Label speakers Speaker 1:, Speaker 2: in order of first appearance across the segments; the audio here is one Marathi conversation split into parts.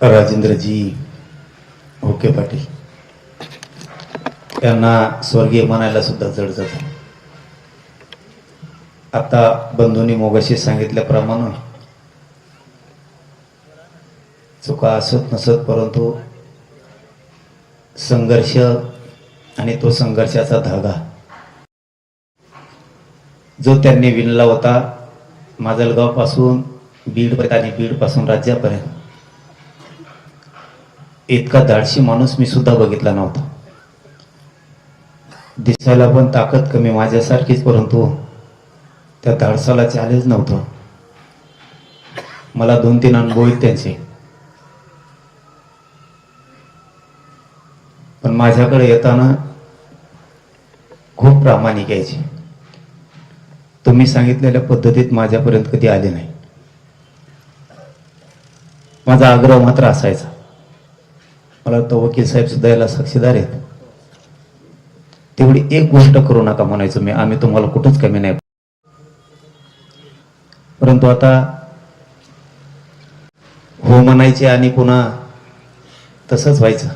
Speaker 1: राजेंद्रजी ओके पाटील. त्यांना स्वर्गीय म्हणायला सुद्धा जड जात आता बंधूंनी मोगाशी सांगितल्याप्रमाणे चुका असत नसत परंतु संघर्ष आणि तो संघर्षाचा धागा. जो त्यांनी विणला होता माजलगावपासून बीड आणि बीडपासून राज्यापर्यंत. इतका धाडशी माणूस मी सुद्धा बघितला नव्हता. दिसायला पण ताकद कमी माझ्यासारखीच परंतु त्या धाडसाला चॅलेंज नव्हतं. मला दोन तीन अनुभव आहेत त्यांचे. पण माझ्याकडे येताना खूप प्रामाणिक यायचे. तुम्ही सांगितलेल्या पद्धतीत माझ्यापर्यंत कधी आले नाही. माझा आग्रह मात्र असायचा. मला वाटतं वकील साहेब सुद्धा याला साक्षीदार आहेत. तेवढी एक गोष्ट करू नका म्हणायचं मी. आम्ही तुम्हाला कुठंच कमी नाही. परंतु आता हो म्हणायचे आणि पुन्हा तसंच व्हायचं.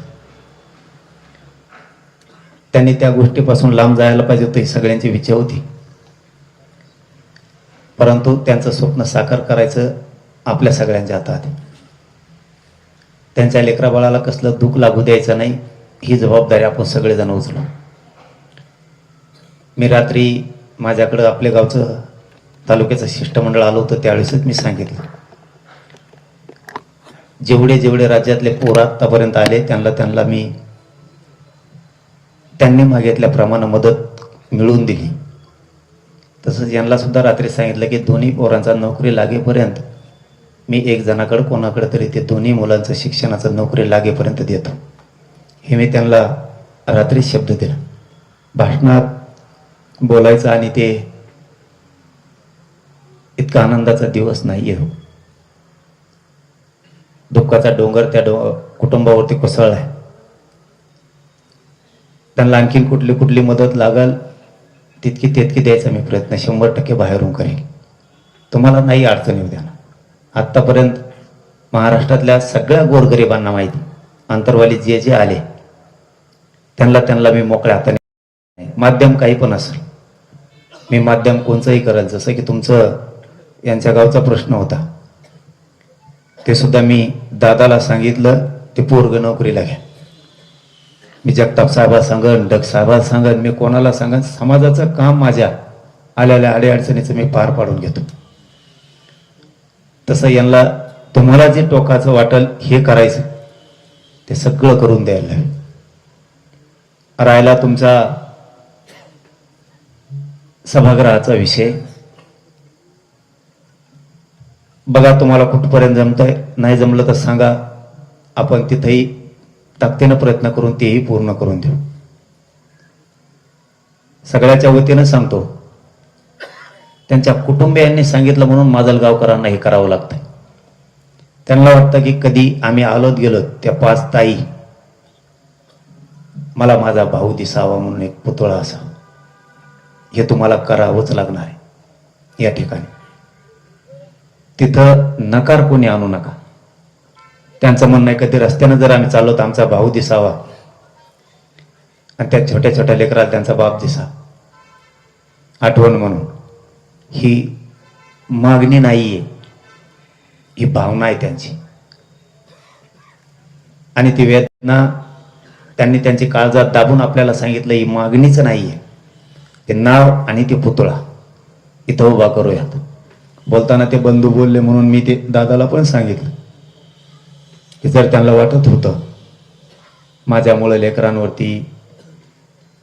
Speaker 1: त्यांनी त्या गोष्टीपासून लांब जायला पाहिजे होतं ही सगळ्यांची इच्छा होती. परंतु त्यांचं स्वप्न साकार करायचं आपल्या सगळ्यांच्या हातात आहे. त्यांच्या लेकराबाळाला कसलं दुःख लागू द्यायचं नाही ही जबाबदारी आपण सगळेजण उचलू. मी रात्री माझ्याकडं आपल्या गावचं तालुक्याचं शिष्टमंडळ आलं होतं त्यावेळेसच मी सांगितलं. जेवढे जेवढे राज्यातले पोर आत्तापर्यंत आले त्यांना त्यांना मी त्यांनी मागितल्याप्रमाणे मदत मिळवून दिली. तसंच यांना सुद्धा रात्री सांगितलं की दोन्ही पोरांचा नोकरी लागेपर्यंत मी एक जणाकडं कोणाकडे तरी ते दोन्ही मुलांचं शिक्षणाचं नोकरी लागेपर्यंत देतो. हे मी त्यांना रात्री शब्द दिला. भाषणात बोलायचं आणि ते इतका आनंदाचा दिवस नाही आहे हो. दुःखाचा डोंगर त्या डो कुटुंबावरती कोसळलाय त्यांना आणखीन कुठली कुठली मदत लागल तितकी तितकी द्यायचा मी प्रयत्न शंभर टक्के बाहेरून करेन. तुम्हाला नाही अडचण येऊ द्या आत्तापर्यंत महाराष्ट्रातल्या सगळ्या गोरगरिबांना माहिती. अंतरवाली जे जे आले त्यांना त्यांना मी मोकळ्या हाताने माध्यम काही पण असेल. मी माध्यम कोणचंही करेल जसं की तुमचं यांच्या गावचा प्रश्न होता. ते सुद्धा मी दादाला सांगितलं ते पोरग नोकरीला घ्या. मी जगताप साहेबा सांगन डग साहेबा सांगन मी कोणाला सांगन समाजाचं काम माझ्या आलेल्या अडीअडचणीचं मी पार पाडून घेतो. तसं यांना तुम्हाला जे टोकाचं वाटल हे करायचं. ते सगळं करून द्यायला. राहिला तुमचा सभागृहाचा विषय. बघा तुम्हाला कुठपर्यंत जमतंय. नाही जमलं तर सांगा. आपण तिथेही ताकदीनं प्रयत्न करून तेही पूर्ण करून देऊ. सगळ्याच्या वतीनं सांगतो. त्यांच्या कुटुंबियांनी सांगितलं म्हणून माजलगावकरांना हे करावं लागतंय. त्यांना वाटतं की कधी आम्ही आलोत गेलो त्या पाच ताई मला माझा भाऊ दिसावा म्हणून एक पुतळा असावा हे तुम्हाला करावंच लागणार आहे. या ठिकाणी. तिथं नकार कोणी आणू नका. त्यांचं म्हणणं आहे कधी रस्त्यानं जर आम्ही चाललो तर आमचा भाऊ दिसावा. आणि त्या छोट्या छोट्या लेकराला त्यांचा बाप दिसा. आठवण म्हणून. ही मागणी नाहीये. ही भावना आहे त्यांची. आणि ती वेदना त्यांनी त्यांची काळजात दाबून आपल्याला सांगितलं ही मागणीच नाहीये. ते नाव आणि ते पुतळा. इथं उभा करूयात. बोलताना ते बंधू बोलले म्हणून मी ते दादाला पण सांगितलं. की जर त्यांना वाटत होतं माझ्यामुळं लेकरांवरती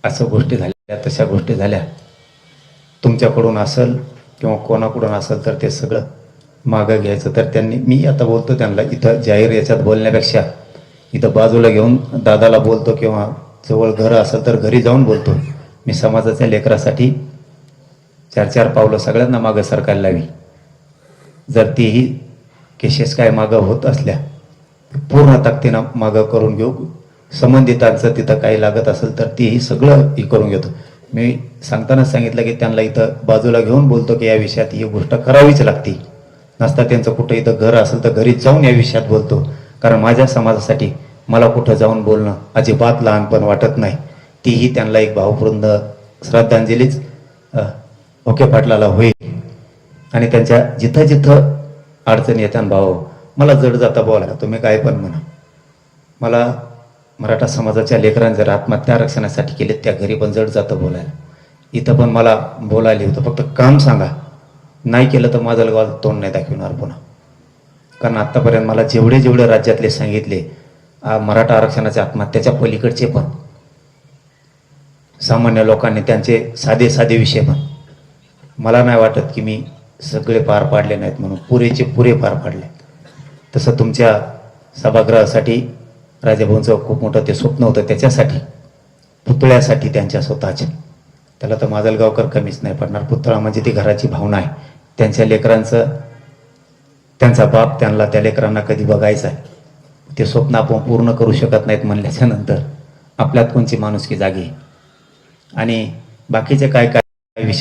Speaker 1: असं गोष्टी झाल्या तशा गोष्टी झाल्या. तुमच्याकडून असेल किंवा कोणाकडून असेल तर ते सगळं मागं घ्यायचं. तर त्यांनी मी आता बोलतो त्यांना इथं जाहीर याच्यात बोलण्यापेक्षा इथं बाजूला घेऊन दादाला बोलतो किंवा जवळ घर असेल तर घरी जाऊन बोलतो. मी समाजाच्या लेकरासाठी चार चार पावलं सगळ्यांना मागं सरकायला लावी. जर तीही केसेस काय मागं होत असल्या पूर्ण ताकदीनं मागं करून घेऊ. संबंधितांचं तिथं काही लागत असेल तर तीही सगळं हे करून घेतो. मी सांगताना सांगितलं की त्यांना इथं बाजूला घेऊन बोलतो की या विषयात ही गोष्ट करावीच लागते. नसता त्यांचं कुठं इथं घर असेल तर घरी जाऊन या विषयात बोलतो. कारण माझ्या समाजासाठी मला कुठं जाऊन बोलणं अजिबात लहानपण वाटत नाही. तीही त्यांना एक भावपूर्ण श्रद्धांजलीच ओके पाटलाला होईल. आणि त्यांच्या जिथं जिथं अडचण येतात भाऊ मला जड जाता बोला तुम्ही काय पण म्हणा. मला मराठा समाजाच्या लेकरांनी जर आत्महत्या आरक्षणासाठी केले त्या घरी पण जड जातं बोलायला. इथं पण मला बोलायला होतं फक्त काम सांगा. नाही केलं तर माझं गावाला तोंड नाही दाखवणार पुन्हा. कारण आत्तापर्यंत मला जेवढे जेवढे राज्यातले सांगितले मराठा आरक्षणाच्या आत्महत्याच्या पलीकडचे पण सामान्य लोकांनी त्यांचे साधे साधे विषय पण. मला नाही वाटत की मी सगळे पार पाडले नाहीत म्हणून. पुरेचे पुरे पार पाडले. तसं तुमच्या सभागृहासाठी राजाभाऊंचं खूप मोठं ते स्वप्न होतं त्याच्यासाठी पुतळ्यासाठी त्यांच्या स्वतःच्या त्याला तर माजलगावकर कमीच नाही पडणार. पुतळा म्हणजे ती घराची भावना आहे. त्यांच्या लेकरांचं त्यांचा बाप त्यांना त्या लेकरांना कधी बघायचा आहे. ते स्वप्न आपण पूर्ण करू शकत नाहीत म्हणल्याच्या नंतर आपल्यात कोणची माणुसकी जागी आणि बाकीचे काय काय विषय